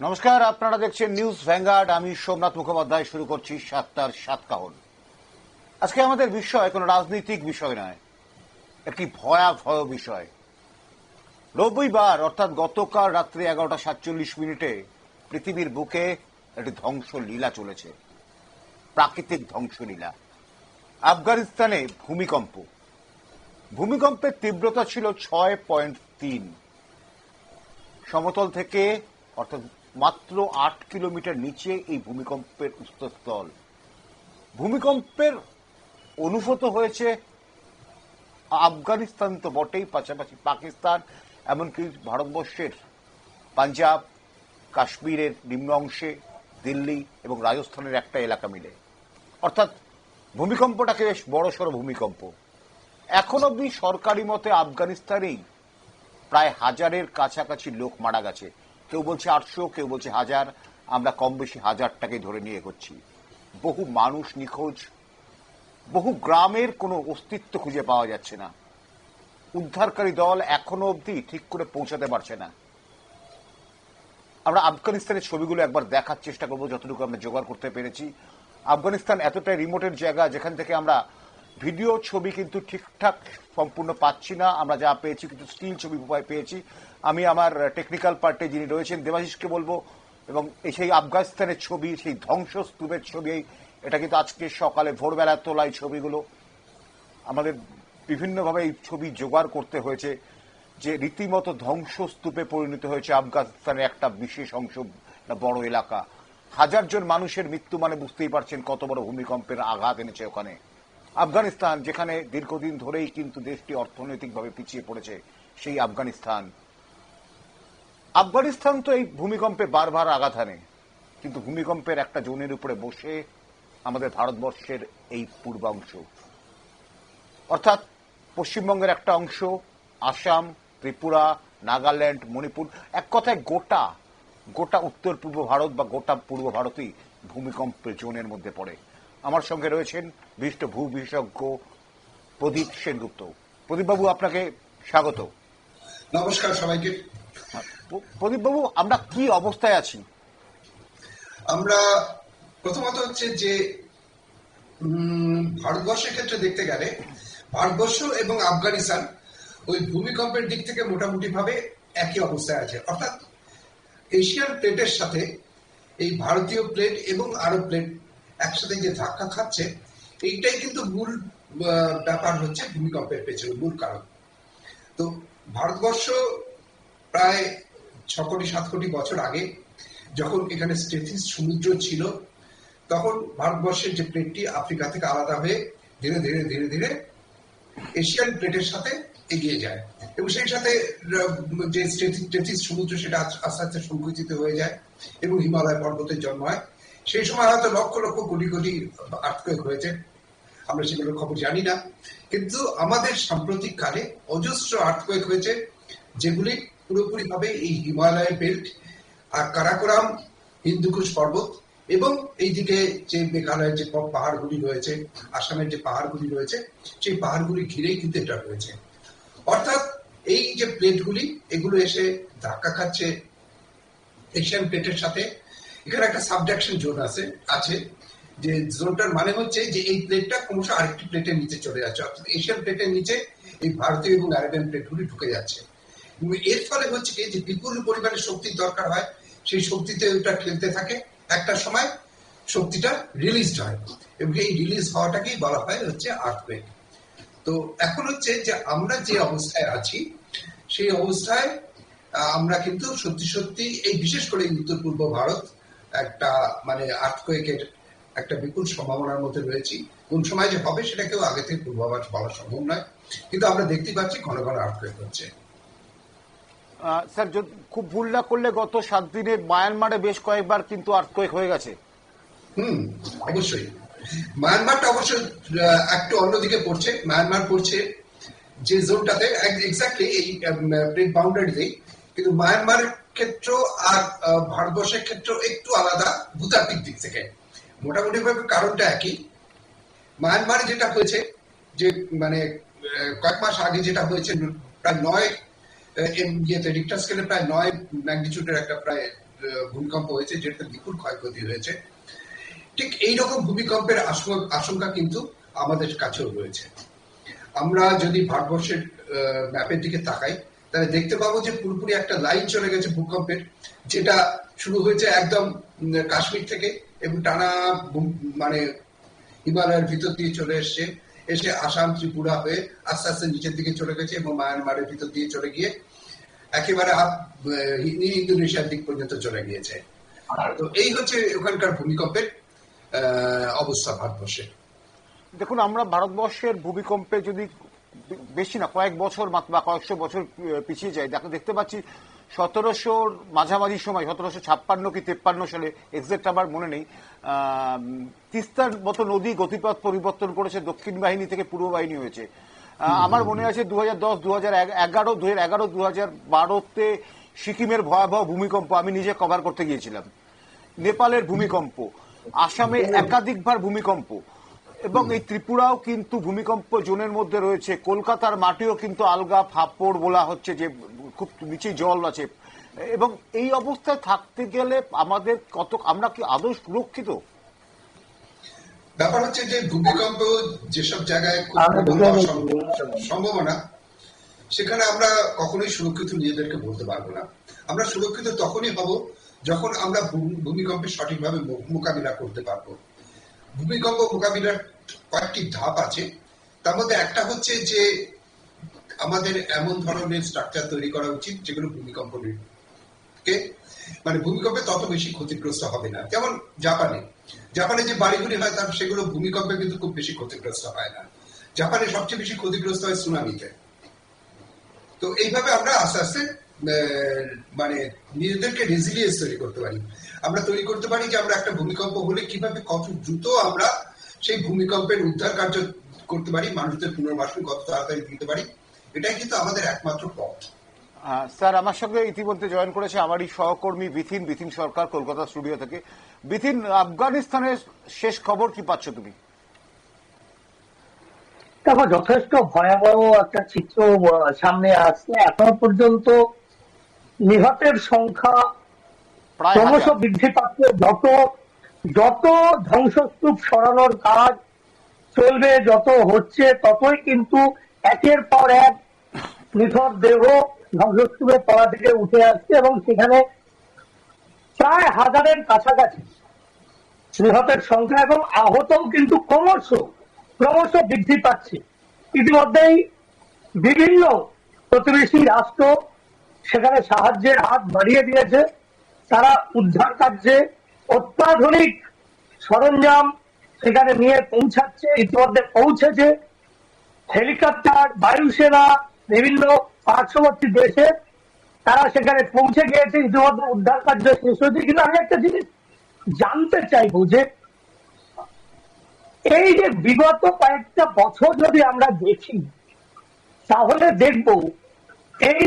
নমস্কার, আপনারা দেখছেন নিউজ ভ্যাঙ্গার্ড আমি সোমনাথ মুখোপাধ্যায়, শুরু করছি সাতটার সাত কাহন আজকে আমাদের বিষয় কোনো রাজনৈতিক বিষয় নয়, একটি ভয়াবহ বিষয়। রবিবার অর্থাৎ গতকাল রাত্রি এগারোটা সাতচল্লিশ মিনিটে পৃথিবীর বুকে একটি ধ্বংস লীলা চলেছে, প্রাকৃতিক ধ্বংসলীলা। আফগানিস্তানে ভূমিকম্প। ভূমিকম্পের তীব্রতা ছিল ছয় পয়েন্ট তিন। সমতল থেকে, অর্থাৎ মাত্র আট কিলোমিটার নিচে এই ভূমিকম্পের উৎসস্থল ভূমিকম্পের অনুভূত হয়েছে আফগানিস্তান তো বটেই, পাশাপাশি পাকিস্তান, এমনকি ভারতবর্ষের পাঞ্জাব, কাশ্মীরের নিম্ন অংশে, দিল্লি এবং রাজস্থানের একটা এলাকা মিলে। অর্থাৎ ভূমিকম্পটাকে বেশ বড়সড় ভূমিকম্প। এখন অবধি সরকারি মতে আফগানিস্তানেই প্রায় হাজারের কাছাকাছি লোক মারা গেছে। কেউ বলছে আটশো, কেউ বলছে হাজার। আমরা কম বেশি হাজারটাকে ধরে নিয়ে এগোচ্ছি। বহু মানুষ নিখোঁজ। বহু গ্রামের কোনো অস্তিত্ব খুঁজে পাওয়া যাচ্ছে না। উদ্ধারকারী দল এখনও অবধি ঠিক করে পৌঁছাতে পারছে না। আমরা আফগানিস্তানের ছবিগুলো একবার দেখার চেষ্টা করব, যতটুকু আমরা জোগাড় করতে পেরেছি। আফগানিস্তান এতটাই রিমোটের জায়গা, যেখান থেকে আমরা ভিডিও ছবি কিন্তু ঠিকঠাক সম্পূর্ণ পাচ্ছি না, আমরা যা পেয়েছি কিন্তু স্টিল ছবি উপায় পেয়েছি। আমি আমার টেকনিক্যাল পার্টে যিনি রয়েছেন, দেবাশিসকে বলব, এবং সেই আফগানিস্তানের ছবি, সেই ধ্বংসস্তূপের ছবি, এটা কিন্তু আজকে সকালে ভোরবেলা তোলা এই ছবিগুলো। আমাদের বিভিন্নভাবে এই ছবি জোগাড় করতে হয়েছে, যে রীতিমতো ধ্বংসস্তূপে পরিণত হয়েছে আফগানিস্তানের একটা বিশেষ অংশ বড় এলাকা। হাজার জন মানুষের মৃত্যু মানে বুঝতেই পারছেন কত বড় ভূমিকম্পের আঘাত এনেছে ওখানে। আফগানিস্তান, যেখানে দীর্ঘদিন ধরেই কিন্তু দেশটি অর্থনৈতিকভাবে পিছিয়ে পড়েছে, সেই আফগানিস্তান। আফগানিস্তান তো এই ভূমিকম্পে বারবার আঘাত হানে, কিন্তু ভূমিকম্পের একটা জোনের উপরে বসে আমাদের ভারতবর্ষের এই পূর্বাংশ। অর্থাৎ পশ্চিমবঙ্গের একটা অংশ, আসাম, ত্রিপুরা, নাগাল্যান্ড, মণিপুর, এক কথায় গোটা গোটা উত্তর পূর্ব ভারত বা গোটা পূর্ব ভারতই ভূমিকম্পের জোনের মধ্যে পড়ে। আমার সঙ্গে রয়েছেন বিশিষ্ট ভূ বিশেষজ্ঞ প্রদীপ সেনগুপ্ত। প্রদীপবাবু আপনাকে স্বাগত। নমস্কার সবাইকে। প্রদীপবাবু আমরা কি অবস্থায় আছি? আমরা প্রথমত হচ্ছে যে ভারতবর্ষের ক্ষেত্রে দেখতে গেলে ভারতবর্ষ এবং আফগানিস্তান ওই ভূমিকম্পের দিক থেকে মোটামুটি ভাবে একই অবস্থায় আছে। অর্থাৎ এশিয়ান প্লেটের সাথে এই ভারতীয় প্লেট এবং আরব প্লেট একসাথে যে ধাক্কা খাচ্ছে, এইটাই কিন্তু মূল ব্যাপার হচ্ছে ভূমিকম্পের পেছনে, মূল কারণ। তো ভারতবর্ষ প্রায় ছ কোটি, সাত কোটি বছর আগে যখন এখানে স্টেথিস সমুদ্র ছিল, তখন ভারতবর্ষের যে প্লেটটি আফ্রিকা থেকে আলাদা হয়ে ধীরে ধীরে ধীরে ধীরে এশিয়ান প্লেটের সাথে এগিয়ে যায় এবং সেই সাথে যে স্টেথিস সমুদ্র সেটা আস্তে আস্তে সংকুচিত হয়ে যায় এবং হিমালয় পর্বতের জন্ম হয়। সেই সময় হয়তো লক্ষ লক্ষ কোটি কোটি আর্থকুয়েক হয়েছে। আমরা সেগুলোর খবর জানি না। কিন্তু আমাদের সাম্প্রতিক কালে অজস্র আর্থকুয়েক হয়েছে, যেগুলি পুরোপুরি ভাবে এই হিমালয় বেল্ট আর কারাকোরাম, হিন্দুকুশ পর্বত এবং এইদিকে যে মেঘালয়ের যে পাহাড়গুলি রয়েছে, আসামের যে পাহাড়গুলি রয়েছে, সেই পাহাড়গুলি ঘিরেই কিন্তু এটা রয়েছে অর্থাৎ এই যে প্লেটগুলি এগুলো এসে ধাক্কা খাচ্ছে এশিয়ান প্লেটের সাথে। এখানে একটা সাবডাকশন জোন আছে আছে, যে জোনটার মানে হচ্ছে যে এই প্লেটটা ক্রমশ আরেকটি প্লেটের নিচে চলে যাচ্ছে। অর্থাৎ এশিয়ান প্লেটের নিচে এই ভারতীয় এবং আরেবিয়ান প্লেটগুলি ঢুকে যাচ্ছে। এর ফলে হচ্ছে কি যে বিপুল পরিমাণে শক্তির দরকার হয়, সেই শক্তিতে ওটা খেলতে থাকে। একটা সময় শক্তিটা রিলিজড হয় এবং এই রিলিজ হওয়াটাকেই বলা হয় হচ্ছে আর্থকুয়েক তো এখন হচ্ছে যে আমরা যে অবস্থায় আছি, সেই অবস্থায় আমরা কিন্তু সত্যি সত্যি এই বিশেষ করে উত্তর পূর্ব ভারত একটা মানে আর্থকুয়েকের একটা বিপুল সম্ভাবনার মধ্যে রয়েছি। কোন সময় যে হবে সেটা কেউ আগে থেকে পূর্বাভাস বলা সম্ভব নয়। কিন্তু আমরা দেখতে পাচ্ছি ঘন ঘন আর্থকুয়েক হচ্ছে। স্যার খুব ভুল না করলে গত সাত দিনে মায়ানমারে বেশ কয়েকবার কিন্তু আর্থকোয়েক হয়ে গেছে। হুম অবশ্যই। মায়ানমারটা অবশ্য একটু অন্যদিকে পড়ছে। মায়ানমার পড়ছে যে জোনটাতে এক্স্যাক্টলি এই প্লেট বাউন্ডারিতেই। কিন্তু মায়ানমার ক্ষেত্র আর ভারতবর্ষের ক্ষেত্র একটু আলাদা, ভূতাত্ত্বিক দিক থেকে। মোটামুটি ভাবে কারণটা একই। মায়ানমারে যেটা হয়েছে, যে মানে কয়েক মাস আগে যেটা হয়েছে, প্রায় নয় ইয়েতে রিক্টার স্কেলে প্রায় নয় ম্যাগনিচিউডের একটা প্রায় ভূমিকম্প হয়েছে যেটা বিপুল ক্ষয়ক্ষতি হয়েছে। ঠিক এই রকম ভূমিকম্পের আশঙ্কা- কিন্তু আমাদের কাছেও রয়েছে। আমরা যদি ভারতবর্ষের ম্যাপের দিকে তাকাই তাহলে দেখতে পাবো যে পুরোপুরি একটা লাইন চলে গেছে ভূকম্পের যেটা শুরু হয়েছে একদম কাশ্মীর থেকে এবং টানা মানে হিমালয়ের ভিতর দিয়ে চলে এসছে। এসে আসাম ত্রিপুরা হয়ে আস্তে আস্তে নিচের দিকে চলে গেছে এবং মায়ানমারের ভিতর দিয়ে চলে গিয়ে একেবারে ইন্দোনেশিয়ার দিক পর্যন্ত চলে গিয়েছে। তো এই হচ্ছে ওখানকার ভূমিকম্পের আহ, অবস্থা ভারতবর্ষে। দেখুন আমরা ভারতবর্ষের ভূমিকম্পে যদি বেশি না কয়েক বছর মাত্র বা কয়েকশো বছর পিছিয়ে যায়। দেখো দেখতে পাচ্ছি সতেরোশোর মাঝামাঝি সময় সতেরোশো ছাপ্পান্ন কি তেপ্পান্ন সালে এক্সাক্ট আমার মনে নেই তিস্তার মতো নদী গতিপথ পরিবর্তন করেছে দক্ষিণ বাহিনী থেকে পূর্ব বাহিনী হয়েছে। আমার মনে আছে দু হাজার দশ দু হাজার এগারো দু হাজার এগারো দু হাজার বারোতে সিকিমের ভয়াবহ ভূমিকম্প আমি নিজে কভার করতে গিয়েছিলাম। নেপালের ভূমিকম্প আসামে একাধিকবার ভূমিকম্প। এবং এই ত্রিপুরাও কিন্তু ভূমিকম্প জোনের মধ্যে রয়েছে। কলকাতার মাটিও কিন্তু আলগা ফাপড় বলা হচ্ছে যে খুব নিচে জল আছে। এবং এই অবস্থায় থাকতে গেলে আমাদের কত আমরা কি আদৌ সুরক্ষিত? ব্যাপার হচ্ছে যে ভূমিকম্প যেসব জায়গায় সম্ভাবনা সেখানে আমরা কখনোই সুরক্ষিত নিজেদেরকে বলতে পারব না। আমরা সুরক্ষিত তখনই হব যখন আমরা ভূমিকম্পের সঠিকভাবে মোকাবিলা করতে পারব। ভূমিকম্প মোকাবিলার কয়েকটি ধাপ আছে। তার মধ্যে একটা হচ্ছে যে, আমাদের এমন ধরনের স্ট্রাকচার তৈরি করা উচিত যেগুলো ভূমিকম্প মানে ভূমিকম্পে তত বেশি ক্ষতিগ্রস্ত হবে না। যেমন জাপানে। জাপানে যে বাড়িগুলি হয়, তার সেগুলো ভূমিকম্পে কিন্তু খুব বেশি ক্ষতিগ্রস্ত হয় না। জাপানে সবচেয়ে বেশি ক্ষতিগ্রস্ত হয় সুনামিতে তো এইভাবে আমরা আস্তে আস্তে মানে নিজেদেরকে রেজিলিয়েন্স তৈরি করতে পারি। আমরা তৈরি করতে পারি যে, আমরা একটা ভূমিকম্প হলে কীভাবে কত দ্রুত আমরা সেই ভূমিকম্পের উদ্ধার কার্য করতে পারি মানুষদের পুনর্বাসন কত তাড়াতাড়ি দিতে পারি এটাই কিন্তু আমাদের একমাত্র পথ। স্যার আমার সঙ্গে ইতিমধ্যে জয়েন করেছে আমারই সহকর্মী বিথিন বিথিন সরকার কলকাতা স্টুডিও থেকে। বিথিন আফগানিস্তানের শেষ খবর কি পাচ্ছ তুমি? দেখো যথেষ্ট ভয়াবহ একটা চিত্র সামনে আসছে। এখনও পর্যন্ত নিহতের সংখ্যা প্রায় ক্রমশ বৃদ্ধি পাচ্ছে। যত যত ধ্বংসস্তূপ সরানোর কাজ চলবে, যত হচ্ছে, ততই কিন্তু একের পর এক নিথর দেহ ধ্বংসস্তূপের তলা থেকে উঠে আসছে এবং সেখানে প্রায় হাজারের কাছাকাছি নিহতের সংখ্যা এবং আহতও কিন্তু ক্রমশ ক্রমশ বৃদ্ধি পাচ্ছে। ইতিমধ্যেই বিভিন্ন প্রতিবেশী রাষ্ট্র সেখানে সাহায্যের হাত বাড়িয়ে দিয়েছে। তারা উদ্ধার কার্যে অত্যাধুনিক সরঞ্জাম সেখানে নিয়ে পৌঁছাচ্ছে, ইতিমধ্যে পৌঁছেছে। হেলিকপ্টার, বায়ুসেনা, বিভিন্ন পার্শ্ববর্তী দেশে তারা সেখানে পৌঁছে গিয়েছে। ইতিমধ্যে উদ্ধার কার্য শেষ হয়েছে কিন্তু আমি একটা জিনিস জানতে চাইব যে, এই যে বিগত কয়েকটা বছর যদি আমরা দেখি, তাহলে দেখব এই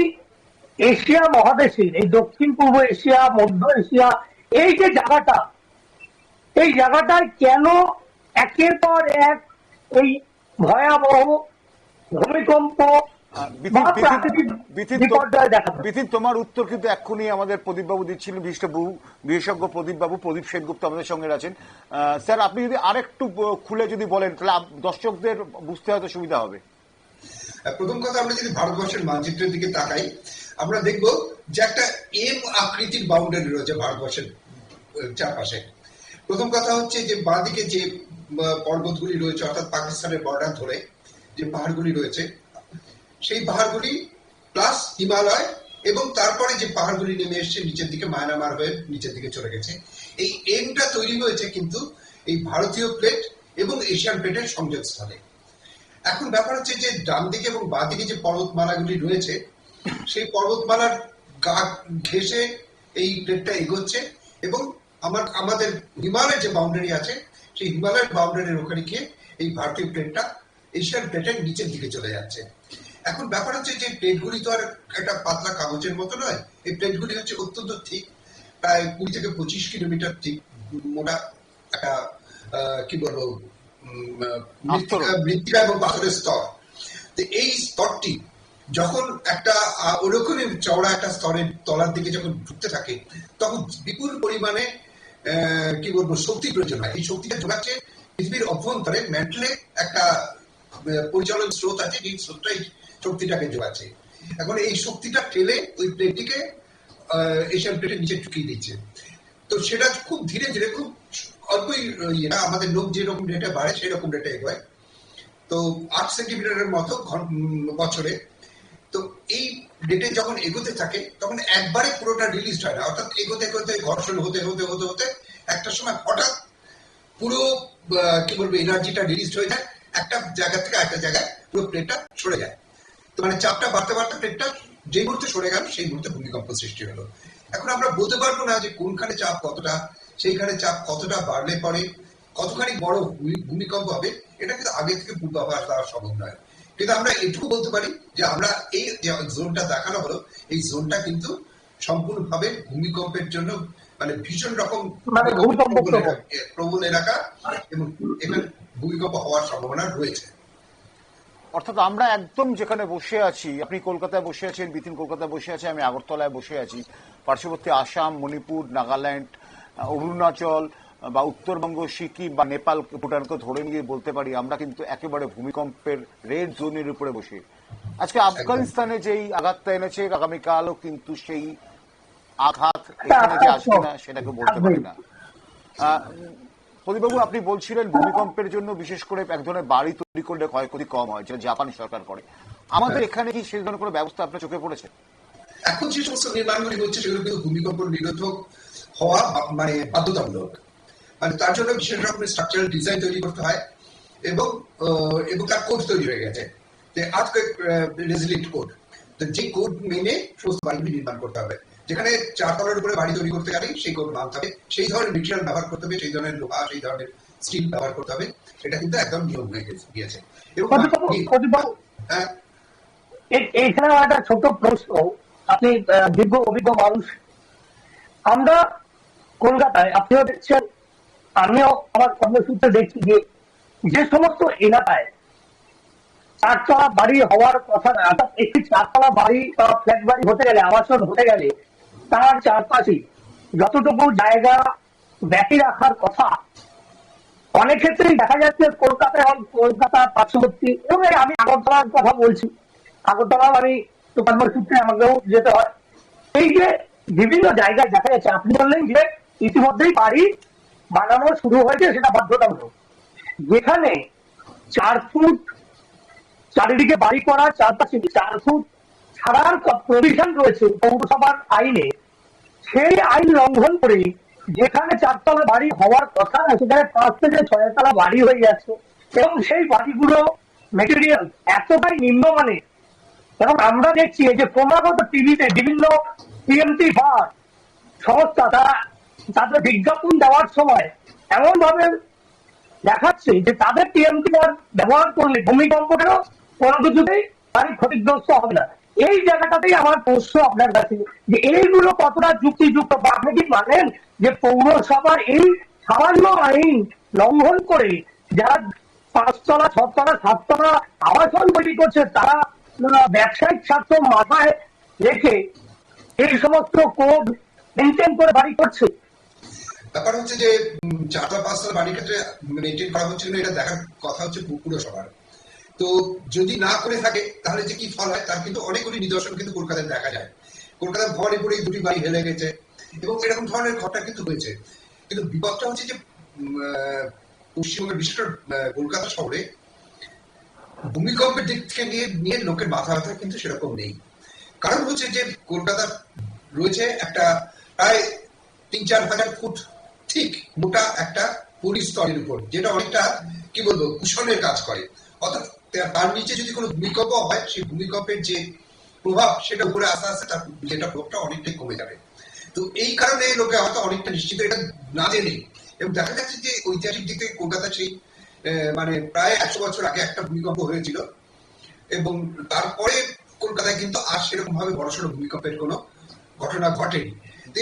এশিয়া মহাদেশের, এই দক্ষিণ পূর্ব এশিয়া, মধ্য এশিয়া এই যে জায়গাটা এই জায়গাটায় কেন একের পর এক এই ভয়াবহ ভূমিকম্প বিথিন তোমার উত্তর কিন্তু এক্ষুনি আমাদের প্রদীপবাবু দিচ্ছিলেন বিশিষ্ট বহু বিশেষজ্ঞ প্রদীপবাবু প্রদীপ সেনগুপ্ত আমাদের সঙ্গে আছেন। স্যার আপনি যদি আরেকটু খুলে যদি বলেন তাহলে দর্শকদের বুঝতে হয়তো সুবিধা হবে। প্রথম কথা, আমরা যদি ভারতবর্ষের মানচিত্রের দিকে তাকাই, আমরা দেখব যে একটা এম আকৃতির বাউন্ডারি রয়েছে ভারতবর্ষের চারপাশে। প্রথম কথা হচ্ছে যে বাঁদিকে যে পর্বতগুলি রয়েছে, অর্থাৎ পাকিস্তানের বর্ডার ধরে যে পাহাড়গুলি রয়েছে, সেই পাহাড়গুলি প্লাস হিমালয় এবং তারপরে যে পাহাড়গুলি নেমে এসছে নিচের দিকে মায়ানমার হয়ে নিচের দিকে চলে গেছে। এই এমটা তৈরি হয়েছে কিন্তু এই ভারতীয় প্লেট এবং এশিয়ান প্লেটের সংযোগস্থলে। এখন ব্যাপার হচ্ছে যে ডান দিকে এবং বাঁ দিকে যে পর্বতমালাগুলি রয়েছে, সেই পর্বতমালার গা ঘেসে এই প্লেটটা এগোচ্ছে এবং আমার, আমাদের হিমালয়ের যে বাউন্ডারি আছে, সেই হিমালয়ের বাউন্ডারির ওখানে গিয়ে এই ভারতীয় প্লেটটা এশিয়ান প্লেটের নিচের দিকে চলে যাচ্ছে। এখন ব্যাপার হচ্ছে যে প্লেটগুলি তো আর একটা পাতলা কাগজের মতো নয়, এই প্লেটগুলি হচ্ছে অত্যন্ত ঠিক, প্রায় কুড়ি থেকে পঁচিশ কিলোমিটার ঠিক মোটা একটা কি বলব মৃত্তিকা এবং পাথরের স্তর। তো এই স্তরটি যখন একটা চওড়া একটা স্তরের তলার দিকে যখন ঢুকতে থাকে তখন বিপুল পরিমাণে কি বলব শক্তি প্রয়োজন হয়। এই শক্তিটা যোগাচ্ছে পৃথিবীর অভ্যন্তরে ম্যান্টলে একটা পরিচালন স্রোত আছে এই স্রোতটাই এই শক্তিটাকে যোগাচ্ছে এখন এই শক্তিটা ঠেলে ওই প্লেটটিকে এশিয়ান প্লেটের নিচে ঢুকিয়ে দিচ্ছে। তো সেটা খুব ধীরে ধীরে খুব অল্পই ইয়ে না, আমাদের লোক যেরকম রেটে বাড়ে, সেরকম রেটে এগোয়। তো আট সেন্টিমিটারের মতো বছরে। তো এই রেটে যখন এগোতে থাকে, তখন একবারে পুরোটা রিলিজ হয় না। অর্থাৎ এগোতে এগোতে, ঘর্ষণ হতে হতে হতে হতে, একটা সময় হঠাৎ পুরো কি বলব এনার্জিটা রিলিজ হয়ে যায়, একটা জায়গা থেকে একটা জায়গায় পুরো প্লেটটা সরে যায়। তো মানে চাপটা বাড়তে বাড়তে প্লেটটা যেই মুহূর্তে সরে গেল, সেই মুহূর্তে ভূমিকম্প সৃষ্টি হলো। এখন আমরা বলতে পারব না যে কোনখানে চাপ কতটা সেইখানে চাপ কতটা বাড়লে পরে কতখানি বড় ভূমি- ভূমিকম্প হবে এটা কিন্তু আগে থেকে পূর্বাভাস দেওয়া সম্ভব নয়। কিন্তু আমরা এটুকু বলতে পারি যে আমরা এই যে জোনটা দেখানো হলো এই জোনটা কিন্তু সম্পূর্ণভাবে ভূমিকম্পের জন্য মানে ভীষণ রকম মানে প্রবল এলাকা- এবং এখানে ভূমিকম্প হওয়ার সম্ভাবনা রয়েছে। অর্থাৎ আমরা একদম যেখানে বসে আছি আপনি কলকাতায় বসে আছেন বিতিন কলকাতায় বসে আছে আমি আগরতলায় বসে আছি পার্শ্ববর্তী আসাম মণিপুর নাগাল্যান্ড অরুণাচল বা উত্তরবঙ্গ সিকিম বা নেপাল ভুটানকে ধরে নিয়ে বলতে পারি আমরা কিন্তু একেবারে ভূমিকম্পের রেড জোনের উপরে বসে। আজকে আফগানিস্তানে যেই আঘাতটা এনেছে আগামীকালও কিন্তু সেই আঘাত এখানে যে আসবে না সেটাকে বলতে পারি না। প্রদীপবাবু আপনি বলছিলেন ভূমিকম্পের জন্য বিশেষ করে এক ধরনের বাড়ি তৈরি করলে ক্ষয়ক্ষতি কম হয় যেটা জাপান সরকার করে। আমাদের এখানে কি সেই ধরনের কোনো ব্যবস্থা আপনার চোখে পড়েছে? এখন যে সমস্ত নির্মাণগুলি হচ্ছে সেগুলো কিন্তু ভূমিকম্প নিরোধক হওয়া মানে বাধ্যতামূলক। মানে তার জন্য বিশেষ রকমের স্ট্রাকচারাল ডিজাইন তৈরি করতে হয় এবং এবং তার কোড তৈরি হয়ে গেছে। যে কোড তো যে কোড মেনে সমস্ত বাড়িগুলি নির্মাণ করতে হবে। যেখানে চারতলার উপরে বাড়ি তৈরি করতে গেলে সেই কোড মানতে হবে। সেই ধরনের মেটেরিয়াল ব্যবহার করতে হবে সেই ধরনের লোহা সেই ধরনের স্টিল ব্যবহার করতে হবে। এটা কিন্তু একদম নিয়ম হয়ে গিয়েছে। এবং হ্যাঁ, একটা ছোট প্রশ্ন। আপনি দীর্ঘ অভিজ্ঞ মানুষ। আমরা কলকাতায় আপনিও দেখছেন, আমিও আমার কর্মসূত্রে দেখছি যে যে সমস্ত এলাকায় চারতলা বাড়ি হওয়ার কথা না, অর্থাৎ একটি চারতলা বাড়ি বা ফ্ল্যাট বাড়ি হতে গেলে, আবাসন হতে গেলে, তার চারপাশে যতটুকু জায়গা ব্যাকি রাখার কথা, অনেক ক্ষেত্রেই দেখা যাচ্ছে কলকাতায় এবং কলকাতা পার্শ্ববর্তী, এবং আমি আগরতলার কথা বলছি। আগরতলাও আমি তো কর্মসূত্রে আমাকেও যেতে হয়। এই যে বিভিন্ন জায়গায় দেখা যাচ্ছে, আপনি বললেন যে ইতিমধ্যেই বাড়ি বানানো শুরু হয়েছে, সেটা বাধ্যতামূলক। যেখানে চার ফুট চারিদিকে বাড়ি করা, চারপাশে চার ফুট ছাড়ার প্রভিশন রয়েছে পৌরসভার আইনে, সেই আইন লঙ্ঘন করে যেখানে চারতলা বাড়ি হওয়ার কথা না সেখানে পাঁচ থেকে ছয়তলা বাড়ি হয়ে যাচ্ছে এবং সেই বাড়িগুলো মেটেরিয়াল এতটাই নিম্নমানের এবং আমরা দেখছি যে ক্রমাগত টিভিতে বিভিন্ন টিএমটি বা সংস্থা, তারা তাদের বিজ্ঞাপন দেওয়ার সময় এমন ভাবে দেখাচ্ছে যে তাদের টিএমটি ব্যবহার করলে ভূমিকম্পটাও কোনো কিছুতেই বাড়ি ক্ষতিগ্রস্ত হবে না। এই জায়গাটাতেই আমার প্রশ্ন আপনার কাছে, যে এইগুলো কতটা যুক্তিযুক্ত? বা আপনি কি মানেন যে পৌরসভার এই সামান্য আইন লঙ্ঘন করে যারা পাঁচতলা, ছতলা, সাততলা আবাসন তৈরি করছে, তারা ব্যবসায়িক স্বার্থ মাথায় রেখে এই সমস্ত কোড মেনটেন করে বাড়ি করছে? ব্যাপার হচ্ছে যে চারতলা পাঁচতলা বাড়ির ক্ষেত্রে মেনটেন করা হচ্ছে কিনা এটা দেখার কথা হচ্ছে পুরসভার তো যদি না করে থাকে, তাহলে যে কি ফল হয়, তার কিন্তু অনেকগুলি নিদর্শন কিন্তু কলকাতায় দেখা যায়। কলকাতার ভবানীপুরে দুটি বাড়ি হেলে গেছে, এবং এরকম ধরনের ঘটনা কিন্তু হয়েছে। কিন্তু বিপদটা হচ্ছে যে পশ্চিমবঙ্গের বিশেষ করে কলকাতা শহরে ভূমিকম্পের দিক থেকে নিয়ে নিয়ে লোকের মাথা ব্যথা কিন্তু সেরকম নেই। কারণ হচ্ছে যে, কলকাতা রয়েছে একটা প্রায় তিন চার হাজার ফুট ঠিক মোটা একটা পরিস্তরের উপর, যেটা অনেকটা, কি বলব কুশনের কাজ করে। অর্থাৎ তার নিচে যদি কোনো ভূমিকম্প হয়, সেই ভূমিকম্পের যে প্রভাব, সেটা উপরে আস্তে আস্তে তার যেটা প্রভাবটা অনেকটাই কমে যাবে। তো এই কারণে লোকে হয়তো অনেকটা নিশ্চিত, এটা না জেনে এবং দেখা যাচ্ছে যে ঐতিহাসিক দিক থেকে কলকাতা সেই মানে প্রায় একশো বছর আগে একটা ভূমিকম্প হয়েছিল। এবং তারপরে কলকাতায় কিন্তু আর সেরকম ভাবে বড়সড় ভূমিকম্পের কোনো ঘটনা ঘটেনি।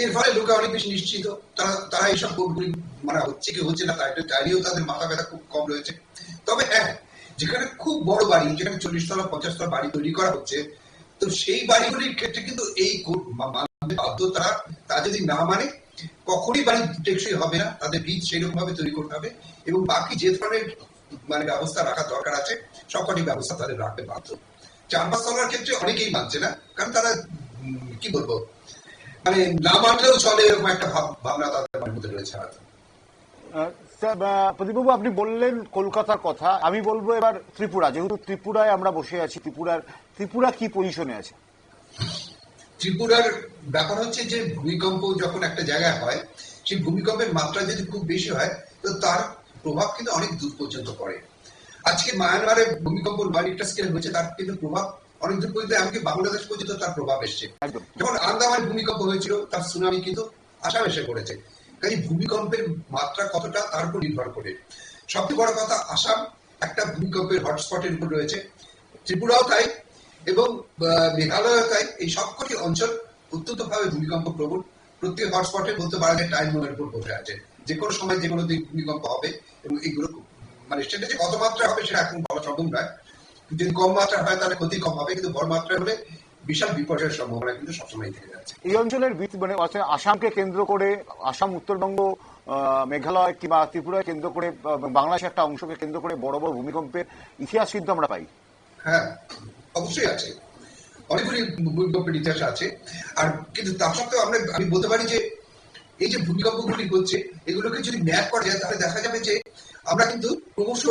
এর ফলে লোকে অনেক বেশি নিশ্চিত, তারা তারা এইসব কোডগুলি মানে হচ্ছে কি হচ্ছে না তাই তাইলেও তাদের মাথা ব্যথা খুব কম রয়েছে। তবে হ্যাঁ যেখানে খুব বড় বাড়ি, যেখানে চল্লিশ তলা পঞ্চাশ তলা বাড়ি তৈরি করা হচ্ছে, তো সেই বাড়িগুলির ক্ষেত্রে কিন্তু এই বাধ্য তারা তা যদি না মানে কখনই বাড়ি টেকসই হবে না, তাদের বীজ সেরকম ভাবে তৈরি করতে হবে এবং বাকি যে ধরনের মানে ব্যবস্থা রাখার দরকার আছে সবকটি ব্যবস্থা তাদের রাখতে বাধ্য। চার পাঁচ তলার ক্ষেত্রে অনেকেই মানছে না, কারণ তারা কি বলব মানে না মানলেও চলে এরকম একটা ভাব- ভাবনা তাদের মধ্যে রয়েছে হয়তো প্রদীপবাবু আপনি বললেন কলকাতার কথা। আমি বলব এবার ত্রিপুরা। যেহেতু ত্রিপুরায় আমরা বসে আছি ত্রিপুরার ত্রিপুরা কি পজিশনে আছে? ত্রিপুরার ব্যাপার হচ্ছে যে ভূমিকম্প যখন একটা জায়গায় হয় সেই ভূমিকম্পের মাত্রা যদি খুব বেশি হয় তো তার প্রভাব কিন্তু অনেক দূর পর্যন্ত পড়ে। আজকে মায়ানমারে ভূমিকম্প বাড়িটা স্কেল হয়েছে তার কিন্তু প্রভাব অনেক দূর পর্যন্ত এমনকি বাংলাদেশ পর্যন্ত তার প্রভাব এসছে। যখন আন্দামান ভূমিকম্প হয়েছিল তার সুনামি কিন্তু আসাম এসে পড়েছে। কাজে ভূমিকম্পের মাত্রা কতটা তার উপর নির্ভর করে। সবচেয়ে বড় কথা আসাম একটা ভূমিকম্পের হটস্পটের উপর রয়েছে। ত্রিপুরাও তাই এবং আহ, মেঘালয় তাই। এই সবকটি অঞ্চল অত্যন্ত ভাবে ভূমিকম্প প্রবণ। প্রত্যেক হটস্পটে বলতে পারা যায় টাইম মোমের উপর বসে আছে। যে কোনো সময় যে কোনো দিন ভূমিকম্প হবে এবং এগুলো খুব- মানে সেটা যে কত মাত্রা হবে সেটা এখন বলা সম্ভব নয়। যদি কম মাত্রা হয় তাহলে ক্ষতি কম হবে কিন্তু বড় মাত্রা হলে বিশাল বিপর্যয়ের সম্ভাবনা কিন্তু সবসময় থেকে যাচ্ছে। এই অঞ্চলের মানে আসামকে কেন্দ্র করে আসাম উত্তরবঙ্গ মেঘালয় কিংবা ত্রিপুরায় কেন্দ্র করে আহ, বাংলাদেশের একটা অংশকে কেন্দ্র করে বড় বড় ভূমিকম্পের ইতিহাস কিন্তু আমরা পাই। হ্যাঁ অবশ্যই আছে। অনেকগুলি ভূমিকম্পের ইতিহাস আছে। আর কিন্তু তা সত্ত্বেও আমরা আমি বলতে পারি যে এই যে ভূমিকম্পগুলি হচ্ছে এগুলোকে যদি ম্যাপ করা যায় তাহলে দেখা যাবে যে আমরা কিন্তু ক্রমশ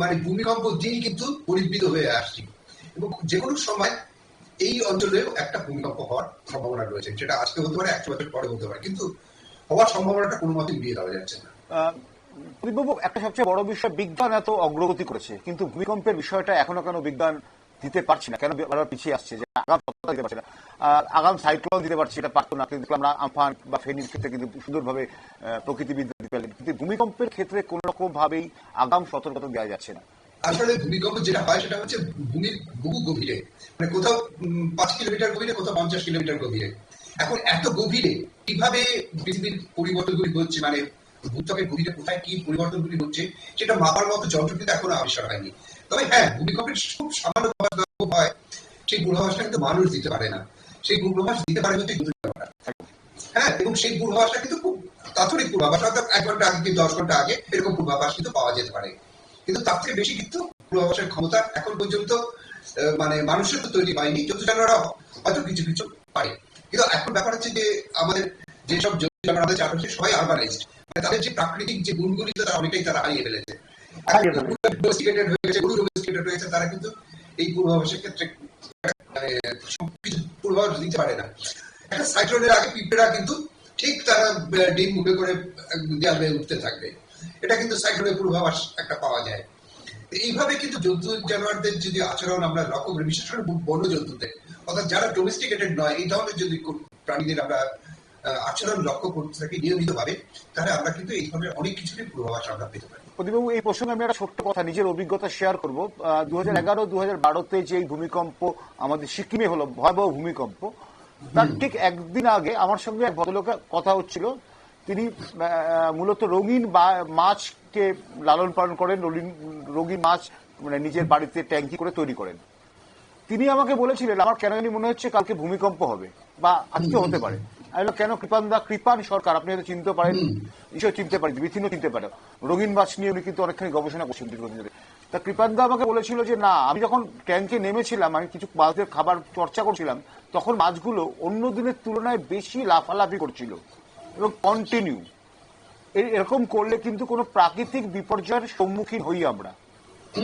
মানে ভূমিকম্প দিয়েই কিন্তু পরিবৃত হয়ে আসছি। এবং যে কোনো সময় এই অঞ্চলেও একটা ভূমিকম্প হওয়ার সম্ভাবনা রয়েছে, যেটা আজকে হতে পারে একশো বছর পরে হতে পারে। কিন্তু হওয়ার সম্ভাবনাটা কোনো মতেই দিয়ে দেওয়া যাচ্ছে না। একটা সবচেয়ে বড় বিষয়, বিজ্ঞান এত অগ্রগতি করেছে, কিন্তু ভূমিকম্পের বিষয়টা এখনও কেন বিজ্ঞান দিতে পারছি না? কেন পিছিয়ে আসছে? যে আগাম দিতে পারছে না। আগাম সাইক্লোন দিতে পারছি এটা পারতো না। কিন্তু দেখলাম আমরা আমফান বা ফেনীর ক্ষেত্রে কিন্তু সুন্দরভাবে প্রকৃতিবিদ্যা দিতে পারলেন। কিন্তু ভূমিকম্পের ক্ষেত্রে কোন রকম ভাবেই আগাম সতর্কতা দেওয়া যাচ্ছে না। আসলে ভূমিকম্প যেটা হয়, সেটা হচ্ছে ভূমির বহু গভীরে। মানে কোথাও পাঁচ কিলোমিটার গভীরে, কোথাও পঞ্চাশ কিলোমিটার গভীরে। এখন এত গভীরে কীভাবে পৃথিবীর পরিবর্তনগুলি হচ্ছে? মানে ভূত্বকের গভীরে কোথায় কি পরিবর্তনগুলি হচ্ছে? সেটা মাপার মতো যন্ত্র কিন্তু এখনও আবিষ্কার হয়নি। তবে হ্যাঁ ভূমিকম্পের খুব সামান্য হয়, সেই পূর্বাভাসটা কিন্তু মানুষ দিতে পারে না। সেই পূর্বাভাস দিতে পারে হচ্ছে হ্যাঁ এবং সেই পূর্বাভাসটা কিন্তু খুব তাৎক্ষণিক পূর্বাভাস অর্থাৎ এক ঘণ্টা আগে কি দশ ঘণ্টা আগে এরকম পূর্বাভাস কিন্তু পাওয়া যেতে পারে। কিন্তু তার থেকে বেশি কিন্তু পূর্বাভাসের ক্ষমতা এখন পর্যন্ত মানে মানুষের তো তৈরি হয়নি জানোয়াররা হয়তো কিছু কিছু পারে। কিন্তু এখন ব্যাপার হচ্ছে যে আমাদের যেসব আমাদের চারপাশে সবাই আরবানাইজড মানে তাদের যে প্রাকৃতিক যে গুণগুলি তারা অনেকটাই তারা হারিয়ে ফেলেছে। হারিয়ে ফেলেছে। ডোমেস্টিকেটেড হয়ে গেছে গরু ডোমেস্টিকেটেড হয়েছে তারা কিন্তু এই পূর্বাভাসের ক্ষেত্রে মানে পূর্বাভাস দিতে পারে না। একটা সাইক্লোনের আগে পিঁপড়েরা কিন্তু ঠিক তারা ডিম মুখে করে দেয়াল বেয়ে উঠতে থাকবে। এটা কিন্তু সাইক্লোনের পূর্বাভাস একটা পাওয়া যায়। এইভাবে কিন্তু জন্তু জানোয়ারদের যদি আচরণ আমরা লক্ষ্য করি বিশেষ করে বন্য জন্তুদের, অর্থাৎ যারা ডোমেস্টিকেটেড নয়, এই ধরনের যদি প্রাণীদের আমরা আচরণ লক্ষ্য করতে থাকি নিয়মিত ভাবে তাহলে আমরা কিন্তু এই ধরনের অনেক কিছুরই পূর্বাভাস আমরা পেতে পারি। প্রদীপবাবু, এই প্রসঙ্গে আমি একটা ছোট্ট কথা, নিজের অভিজ্ঞতা শেয়ার করব। দু হাজার এগারো দু হাজার বারোতে যে ভূমিকম্প আমাদের সিকিমে হলো, ভয়াবহ ভূমিকম্প, তার ঠিক একদিন আগে আমার সঙ্গে এক ভদ্রলোকের কথা হচ্ছিল। তিনি মূলত রঙিন মাছকে লালন পালন করেন, রঙিন- মাছ মানে নিজের বাড়িতে ট্যাঙ্কি করে তৈরি করেন। তিনি আমাকে বলেছিলেন, আমার কেন মনে হচ্ছে কালকে ভূমিকম্প হবে বা আজকে হতে পারে। আমি কেন কৃপান দা? কৃপান সরকার আপনি হয়তো চিনতে পারেন নিশ্চয় চিনতে পারেন বিভিন্ন চিনতে পারেন। রঙিন মাছ নিয়ে উনি কিন্তু অনেকখানি গবেষণা করছেন দীর্ঘদিন ধরে। তা কৃপান দা আমাকে বলেছিল যে না আমি যখন ট্যাঙ্কে নেমেছিলাম আমি কিছু মাছদের খাবার চর্চা করছিলাম তখন মাছগুলো অন্য দিনের তুলনায় বেশি লাফালাফি করছিল এবং কন্টিনিউ এরকম করলে কিন্তু কোনো প্রাকৃতিক বিপর্যয়ের সম্মুখীন হই আমরা।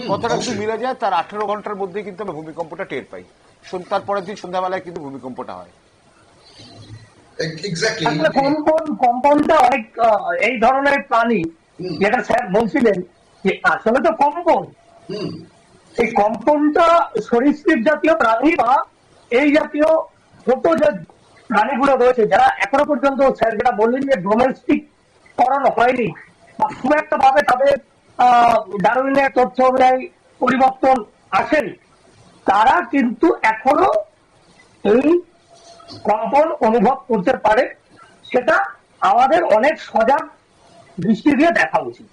কথাটা কিন্তু মিলে যায় তার আঠেরো ঘণ্টার মধ্যে কিন্তু আমরা ভূমিকম্পটা টের পাই। সন- তার পরের দিন সন্ধ্যাবেলায় কিন্তু ভূমিকম্পটা হয়। এক্স্যাক্টলি কম্পন কম্পনটা অনেক এই ধরনের প্রাণী। যেটা স্যার বলছিলেন যে আসলে তো কম্পন। এই কম্পনটা সরীসৃপ জাতীয় প্রাণী বা এই জাতীয় ছোট যে প্রাণীগুলো রয়েছে যারা এখনও পর্যন্ত স্যার যেটা বললেন যে ডোমেস্টিক করানো হয়নি খুব একটা ভাবে তাদের আহ, ডারউইনের তথ্য অনুযায়ী পরিবর্তন আসেনি তারা কিন্তু এখনও এই কম্পন অনুভব করতে পারে, সেটা আমাদের অনেক সজাগ দৃষ্টি দিয়ে দেখা উচিত।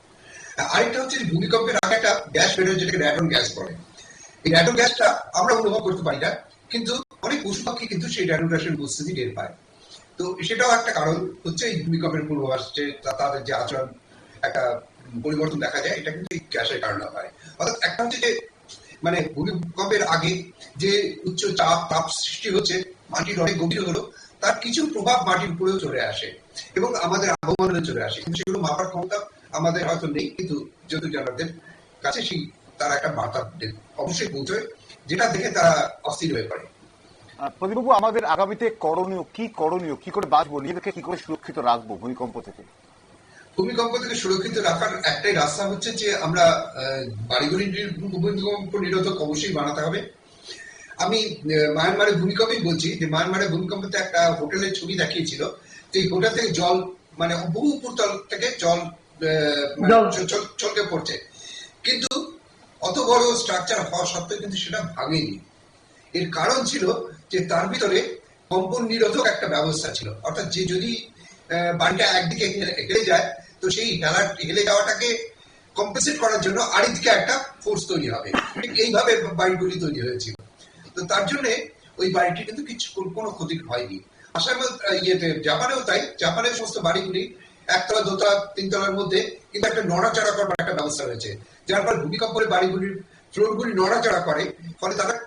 আরেকটা হচ্ছে ভূমিকম্পের আগে গ্যাস বেরোয় যেটাকে র্যাডন গ্যাস বলে। এই র্যাডন গ্যাসটা আমরা অনুভব করতে পারি না, কিন্তু অনেক পশু কিন্তু সেই ড্যানুরেশন উপস্থিতি টের পায়। তো সেটাও একটা কারণ হচ্ছে এই ভূমিকম্পের পূর্বাভাস, যে তাদের যে আচরণ, একটা পরিবর্তন দেখা যায়, এটা কিন্তু এই গ্যাসের কারণে হয়। অর্থাৎ একটা হচ্ছে যে মানে ভূমিকম্পের আগে যে উচ্চ চাপ, তাপ সৃষ্টি হচ্ছে মাটির অনেক গভীর হলো তার কিছু প্রভাব মাটির উপরেও চলে আসে এবং আমাদের আবহাওয়া চলে আসে। কিন্তু সেগুলো মাপার ক্ষমতা আমাদের হয়তো নেই কিন্তু জ্যোতি জানাদের কাছে সেই তারা একটা বার্তা দেন। অবশ্যই পৌঁছয় যেটা দেখে তারা অস্থির হয়ে পড়ে। প্রদীপবাবু আমাদের আগামীতে করণীয় কি করণীয়? কি করে বাঁচবো? নিজেদেরকে কি করে সুরক্ষিত রাখব ভূমিকম্প থেকে? ভূমিকম্প থেকে সুরক্ষিত রাখার একটাই রাস্তা হচ্ছে যে আমরা বাড়িগুলি ভূমিকম্প নিরোধক অবশ্যই বানাতে হবে। আমি মায়ানমারের ভূমিকম্পই বলছি যে মায়ানমারের ভূমিকম্পতে একটা হোটেলের ছবি দেখিয়েছিল। যে এই হোটেল থেকে জল মানে বহু উপরতল থেকে জল মানে চলকে পড়ছে। কিন্তু অত বড় স্ট্রাকচার হওয়া সত্ত্বেও কিন্তু সেটা ভাঙেনি। এর কারণ ছিল যে তার ভিতরে কম্পন নিরোধক একটা ব্যবস্থা ছিল। অর্থাৎ যে যদি বাড়িটা একদিকে হেলে- যায় তো সেই হেলা হেলে যাওয়াটাকে কম্পেনসেট করার জন্য আরেকদিকে একটা ফোর্স তৈরি হবে। এইভাবে বাড়িগুলি তৈরি হয়েছিল। তো তার জন্য ওই বাড়িটি কিন্তু কিছু কোন- ক্ষতি হয়নি। আসাম ইয়েতে জাপানেও তাই। জাপানের সমস্ত বাড়িগুলি একতলা দোতলা তিনতলার মধ্যে কিন্তু একটা নড়াচড়া করবার একটা ব্যবস্থা রয়েছে। যার ফলে ভূমিকম্পের বাড়িগুলির ফ্লোরগুলি নড়াচড়া করে ফলে তারা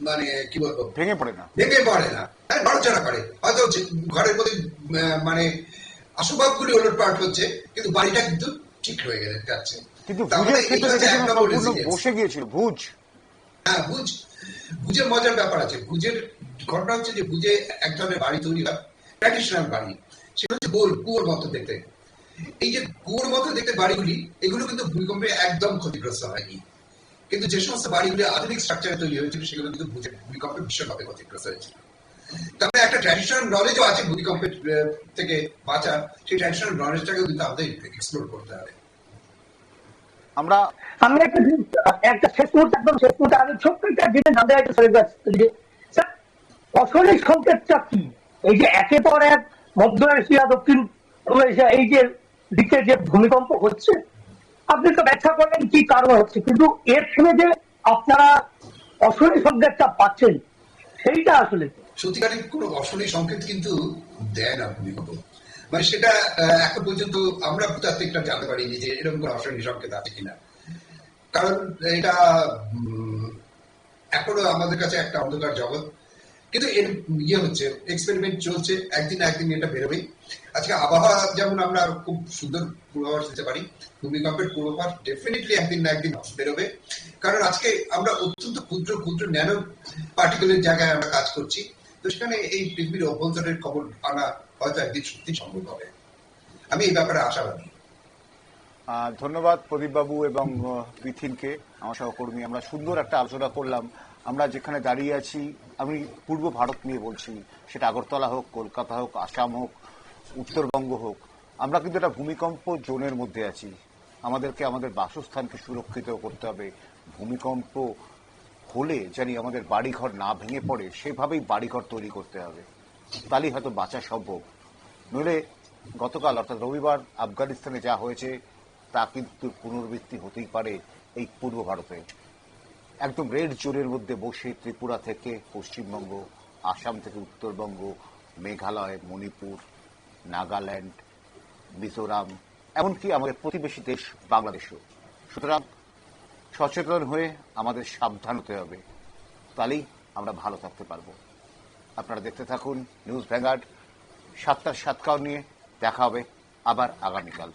মানে কি বলব? ভেঙে পড়ে না। ভেঙে পড়ে না। হ্যাঁ নড়াচড়া করে। হয়তো ঘরের মধ্যে মানে আসবাবগুলি ওলটপালট হচ্ছে কিন্তু বাড়িটা কিন্তু ঠিক হয়ে গেলে যাচ্ছে। কিন্তু resilience। বসে গিয়েছিল ভুজ। হ্যাঁ ভুজ ভুজের মজার ব্যাপার আছে। ভুজের ঘটনা হচ্ছে যে ভুজে এক ধরনের বাড়ি তৈরি হয় ট্র্যাডিশনাল বাড়ি। সেটা হচ্ছে গোল কুয়োর মতো দেখতে। এই যে কুয়োর মতো দেখতে বাড়িগুলি, এগুলো কিন্তু ভূমিকম্পে একদম ক্ষতিগ্রস্ত হয়নি কিন্তু যে সমস্ত বাড়িগুলি আধুনিক স্ট্রাকচারে তৈরি হয়েছিল, সেগুলো কিন্তু ভুজের ভূমিকম্পে ভীষণভাবে ক্ষতিগ্রস্ত হয়েছিল। তারপরে একটা ট্র্যাডিশনাল নলেজও আছে ভূমিকম্পের থেকে বাঁচার। সেই ট্র্যাডিশনাল নলেজটাকেও কিন্তু আমাদের এক্সপ্লোর করতে হবে। আমরা আমি একটা একটা শেষ মুহূর্তে একদম শেষ মুহূর্তে আমি ছোট্ট একটা জিনিস জানতে চাইছি। স্যার, অশনিক সংকেতটা কি এই যে একে পর এক মধ্য এশিয়া দক্ষিণ এশিয়া এই যে দিকে যে ভূমিকম্প হচ্ছে আপনি তো ব্যাখ্যা করলেন কি কারণ হচ্ছে কিন্তু এর থেকে যে আপনারা অশনি সংকেতটা পাচ্ছেন সেইটা আসলে? সত্যিকারের কোনো অশনি সংকেত কিন্তু দেয় না ভূমিকম্প মানে সেটা এখন পর্যন্ত আমরা ভূতাত্ত্বিকরা জানতে পারিনি যে এরকম কোনো অশনি সংকেত আছে কিনা। কারণ এটা এখনও আমাদের কাছে একটা অন্ধকার জগৎ। কিন্তু এর ইয়ে হচ্ছে এক্সপেরিমেন্ট চলছে, একদিন একদিন এটা বেরোবেই। আজকে আবহাওয়া যেমন আমরা খুব সুন্দর পূর্বাভাস দিতে পারি, ভূমিকম্পের পূর্বাভাস ডেফিনেটলি একদিন না একদিন বেরোবে। কারণ আজকে আমরা অত্যন্ত ক্ষুদ্র ক্ষুদ্র ন্যানো পার্টিকুলের জায়গায় আমরা কাজ করছি। তো সেখানে এই পৃথিবীর অভ্যন্তরের খবর আনা হয়তো একদিন সত্যি সম্ভব হবে। আমি এই ব্যাপারে আশাবাদী। ধন্যবাদ প্রদীপবাবু এবং বিথিনকে আমার সহকর্মী। আমরা সুন্দর একটা আলোচনা করলাম। আমরা যেখানে দাঁড়িয়ে আছি, আমি পূর্ব ভারত নিয়ে বলছি। সেটা আগরতলা হোক, কলকাতা হোক, আসাম হোক, উত্তরবঙ্গ হোক। আমরা কিন্তু একটা ভূমিকম্প জোনের মধ্যে আছি। আমাদেরকে, আমাদের বাসস্থানকে সুরক্ষিত করতে হবে। ভূমিকম্প হলে জানি আমাদের বাড়িঘর না ভেঙে পড়ে, সেভাবেই বাড়িঘর তৈরি করতে হবে। তাহলেই হয়তো বাঁচা সম্ভব। নইলে গতকাল, অর্থাৎ রবিবার, আফগানিস্তানে যা হয়েছে, তা কিন্তু পুনরাবৃত্তি হতেই পারে এই পূর্ব ভারতে। একদম রেড জোনের মধ্যে বসে ত্রিপুরা থেকে পশ্চিমবঙ্গ, আসাম থেকে উত্তরবঙ্গ, মেঘালয়, মণিপুর, নাগাল্যান্ড, মিজোরাম, এমনকি আমাদের প্রতিবেশী দেশ বাংলাদেশও। সুতরাং সচেতন হয়ে আমাদের সাবধান হতে হবে। তাহলেই আমরা ভালো থাকতে পারব। আপনারা দেখতে থাকুন নিউজ ভ্যাঙ্গার্ড সাতটার সাতকাও নিয়ে দেখা হবে আবার আগামীকাল।